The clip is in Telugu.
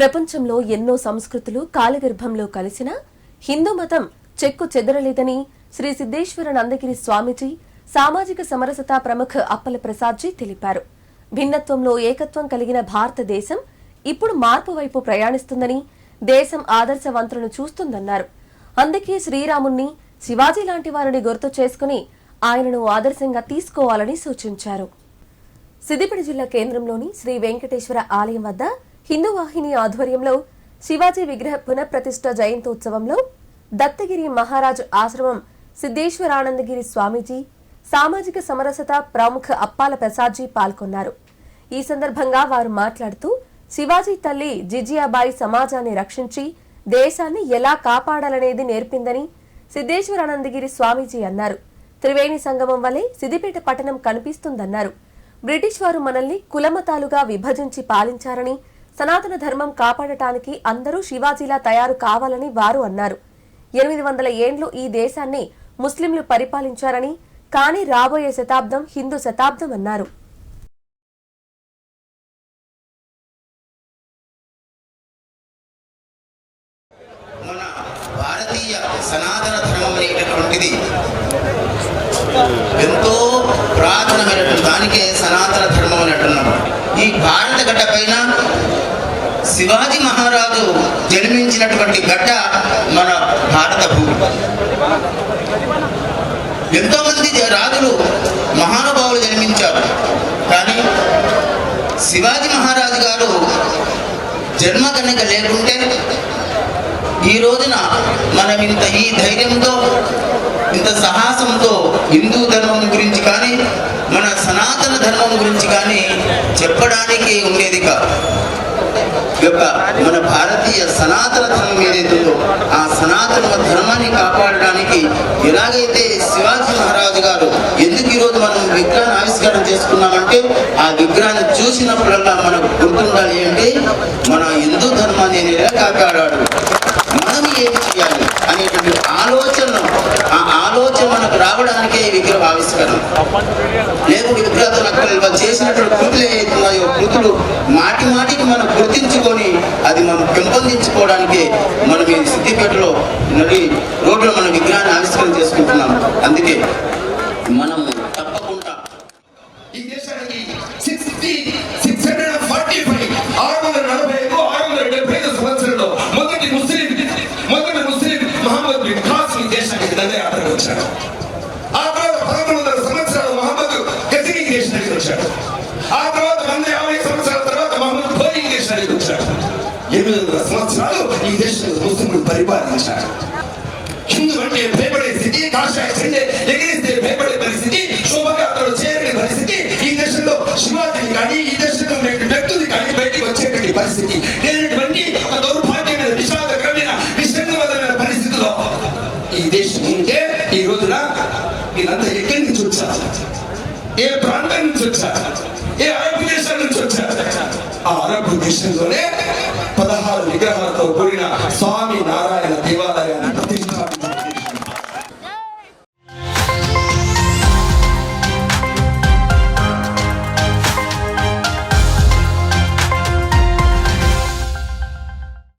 ప్రపంచంలో ఎన్నో సంస్కృతులు కాలగర్భంలో కలిసిన హిందూ మతం చెక్కు చెదరలేదని శ్రీ సిద్ధేశ్వర నందగిరి స్వామిజీ సామాజిక సమరసత ప్రముఖ అప్పల ప్రసాద్జీ తెలిపారు. భిన్నత్వంలో ఏకత్వం కలిగిన భారతదేశం ఇప్పుడు మార్పు వైపు ప్రయాణిస్తుందని దేశం ఆదర్శవంతులను చూస్తుందన్నారు. అందుకే శ్రీరాముణ్ణి శివాజీ లాంటి వారిని గుర్తు చేసుకుని ఆయనను ఆదర్శంగా తీసుకోవాలని సూచించారు. సిద్దిపేట జిల్లా కేంద్రంలోని శ్రీ వెంకటేశ్వర ఆలయం వద్ద హిందూ వాహిని ఆధ్వర్యంలో శివాజీ విగ్రహ పునఃప్రతిష్ఠ జయంతోత్సవంలో దత్తగిరి మహారాజ్ ఆశ్రమం సిద్ధేశ్వరానందగిరి స్వామీజీ సామాజిక సమరసత ప్రముఖ అప్పాల ప్రసాద్జీ పాల్గొన్నారు. ఈ సందర్భంగా వారు మాట్లాడుతూ శివాజీ తల్లి జిజియాబాయి సమాజాన్ని రక్షించి దేశాన్ని ఎలా కాపాడాలనేది నేర్పిందని సిద్ధేశ్వరానందగిరి స్వామీజీ అన్నారు. త్రివేణి సంగమం వలె సిద్దిపేట పట్టణం కనిపిస్తుందన్నారు. బ్రిటిష్ వారు మనల్ని కులమతాలుగా విభజించి పాలించారని సనాతన ధర్మం కాపాడటానికి అందరూ శివాజీలా తయారు కావాలని వారు అన్నారు. ఎనిమిది వందల ఏండ్లు ఈ దేశాన్ని ముస్లింలు పరిపాలించారని కానీ రాబోయే శతాబ్దం హిందూ శతాబ్దం అన్నారు. మన భారతీయ సనాతన ధర్మం అనేటటువంటిది ఎంతో పురాతనమైనటువంటి దానికే సనాతన ధర్మం అని ఈ భారత గడ్డ పైన శివాజీ మహారాజు జన్మించినటువంటి గడ్డ మన భారత భూమి. ఎంతో మంది రాజులు మహానుభావులు జన్మించారు. కానీ శివాజీ మహారాజు గారు జన్మ కనుక లేకుంటే ఈ రోజున మనం ఇంత ఈ ధైర్యంతో ఇంత సాహసంతో హిందూ ధర్మం గురించి కానీ మన సనాతన ధర్మం గురించి కానీ చెప్పడానికి ఉండేది కాదు. యొక్క మన భారతీయ సనాతన ధర్మం ఏదైతుందో ఆ సనాతన ధర్మాన్ని కాపాడడానికి ఎలాగైతే శివాజీ మహారాజు గారు ఎందుకు ఈరోజు మనం విగ్రహాన్ని ఆవిష్కరణ చేసుకున్నామంటే ఆ విగ్రహాన్ని చూసినప్పుడల్లా మనకు గుర్తుండాలి అంటే మన హిందూ ధర్మాన్ని కాపాడాడు మనం ఏం చేయాలి అనేటువంటి ఆలోచన ఆ ఆలోచన మనకు రావడానికే ఈ విగ్రహ ఆవిష్కరణ అక్కడ వాళ్ళు చేసినటువంటి కృతులు ఏవైతున్నాయో కృతులు మాటి మాటికి మనం గుర్తించుకొని అది మనం పెంపొందించుకోవడానికి మనం ఈ సిద్ధిపేటలో నడి రోడ్లో మన విగ్రహాన్ని ఆవిష్కరణ చేసుకుంటున్నాం. అందుకే మనం తప్పకుండా ఈ దేశానికి sixty six hundred forty five ఆరు వందల నలభై ఐదు ఆరు వందల డెబ్బై ఐదు సంవత్సరంలో మొదటి ముస్లిం మొదటి ముస్లిం మహమ్మద్ బిన్ ఖాస్ ఈ దేశానికి దండయాత్రకు వచ్చాడు ఆ తర్వాత పదకొండు వందల సంవత్సరాలు మహమ్మద్ గజనీ ఈ దేశానికి వచ్చాడు ఆ తర్వాత వంద యాభై సంవత్సరాల తర్వాత మహమ్మద్ ఘోరీ దేశానికి వచ్చాడు ఎనిమిది వందల సంవత్సరాలు ఈ దేశంలో ముస్లింలు పరిపాలించారు. హిందూ అంటే భయపడే స్థితి కాషాయ చెండే ఎగిరిస్తే భయపడే పరిస్థితి శోభగాత్రలు చేరని పరిస్థితి ఈ దేశంలో శివాజీ కానీ ఈ దేశంలో ఉండే వ్యక్తులు కానీ బయటికి వచ్చేటువంటి పరిస్థితి లేనటువంటి ఒక దౌర్భాగ్యమైన విషాదకరమైన విషంగవదమైన పరిస్థితిలో ఈ దేశం ఉంటే ఈ రోజున వీళ్ళంతా ఎక్కడి నుంచి వచ్చారు ఏ ప్రాంతం నుంచి వచ్చారు ఏ అరబ్ దేశం నుంచి వచ్చారు ఆ అరబ్ దేశంలోనే పదహారు విగ్రహాలతో కూడిన స్వామి నారాయణ